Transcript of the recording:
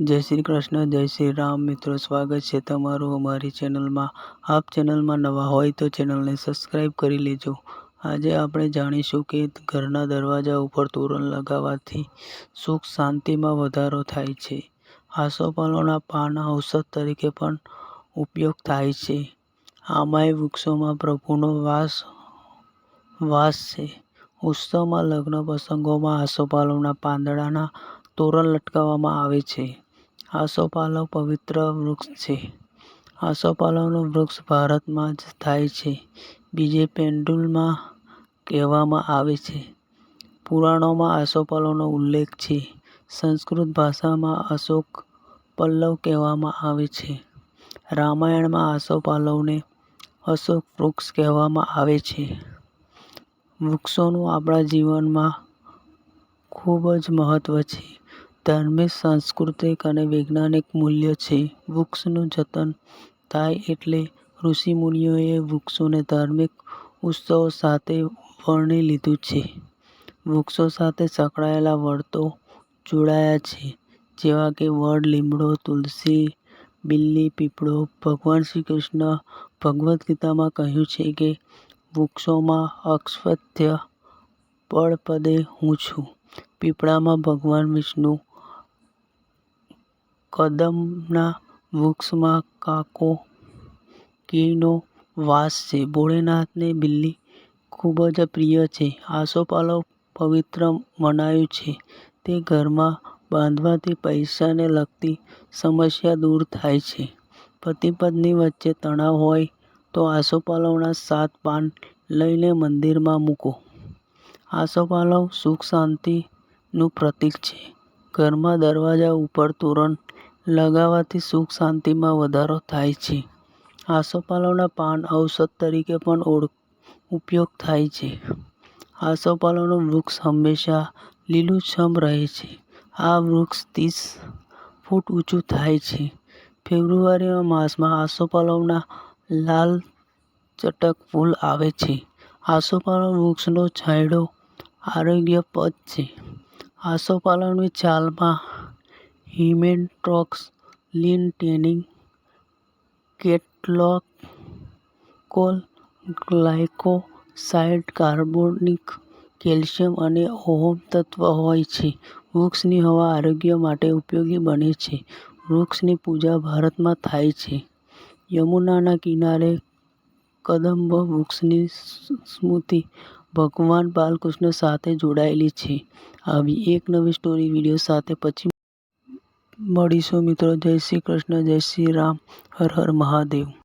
જય શ્રી કૃષ્ણ, જય શ્રી રામ. મિત્રો, સ્વાગત છે તમારું અમારી ચેનલમાં. આપ ચેનલમાં નવા હોય તો ચેનલને સબસ્ક્રાઈબ કરી લેજો. આજે આપણે જાણીશું કે ઘરના દરવાજા ઉપર તોરણ લગાવવાથી સુખ શાંતિમાં વધારો થાય છે. આસોપાલવના પાન ઔષધ તરીકે પણ ઉપયોગ થાય છે. આમાંય વૃક્ષોમાં પ્રભુનો વાસ વાસ છે. ઉત્સવમાં લગ્ન પ્રસંગોમાં આસોપાલવના પાંદડાના તોરણ લટકાવવામાં આવે છે. આસોપાલવ પવિત્ર વૃક્ષ છે. આસોપાલવનું વૃક્ષ ભારતમાં જ થાય છે. બીજે પેન્ડુલમાં કહેવામાં આવે છે. પુરાણોમાં આસોપાલવનો ઉલ્લેખ છે. સંસ્કૃત ભાષામાં અશોક પલ્લવ કહેવામાં આવે છે. રામાયણમાં આસોપાલવને અશોક વૃક્ષ કહેવામાં આવે છે. વૃક્ષોનું આપણા જીવનમાં ખૂબ જ મહત્વ છે. ધાર્મિક સાંસ્કૃતિક અને વૈજ્ઞાનિક મૂલ્ય છે. વૃક્ષનું જતન થાય એટલે ઋષિમુનિઓએ વૃક્ષોને ધાર્મિક ઉત્સવો સાથે વર્ણી લીધું છે. વૃક્ષો સાથે સંકળાયેલા વર્તો જોડાયા છે, જેવા કે વડ, લીમડો, તુલસી, બિલ્લી, પીપળો. ભગવાન શ્રી કૃષ્ણ ભગવદ્ ગીતામાં કહ્યું છે કે, વૃક્ષોમાં અક્ષપથ્ય પળપદે હું છું. પીપળામાં ભગવાન વિષ્ણુ કદંબના વૃક્ષમાં કાકો કીનો વાસ છે. ભોળેનાથને બિલ્લી ખૂબ જ પ્રિય છે. આસોપાલવ પવિત્ર મનાયું છે. તે ઘરમાં બાંધવાથી પૈસાને લગતી સમસ્યા દૂર થાય છે. પતિ પત્ની વચ્ચે તણાવ હોય તો આસોપાલવના સાત પાન લઈને મંદિરમાં મૂકો. આસોપાલવ સુખ શાંતિનું પ્રતીક છે. ઘરમાં દરવાજા ઉપર તોરણ લગાવવાથી સુખ શાંતિમાં વધારો થાય છે. આસોપાલવના પાન ઔષધ તરીકે પણ ઉપયોગ થાય છે. આસોપાલવનું વૃક્ષ હંમેશા લીલુંછમ રહે છે. આ વૃક્ષ ત્રીસ ફૂટ ઊંચું થાય છે. ફેબ્રુઆરી માસમાં આસોપાલવના લાલ ચટક ફૂલ આવે છે. આસોપાલવ વૃક્ષનો છાંયડો આરોગ્યપ્રદ છે. આસોપાલવની છાલમાં hematoxylin tannin catechol glycoside, carbonic, calcium અને ઓહમ તત્વ હોય છે. વૃક્ષની હવા આરોગ્ય માટે ઉપયોગી બને છે. વૃક્ષની પૂજા ભારતમાં થાય છે. યમુનાના કિનારે કદંબ વૃક્ષની સ્મૃતિ ભગવાન બાલકૃષ્ણ સાથે જોડાયેલી છે. આવી એક નવી સ્ટોરી વીડિયો સાથે પછી મળીશું મિત્રો. જય શ્રી કૃષ્ણ જય શ્રી રામ. હર હર મહાદેવ.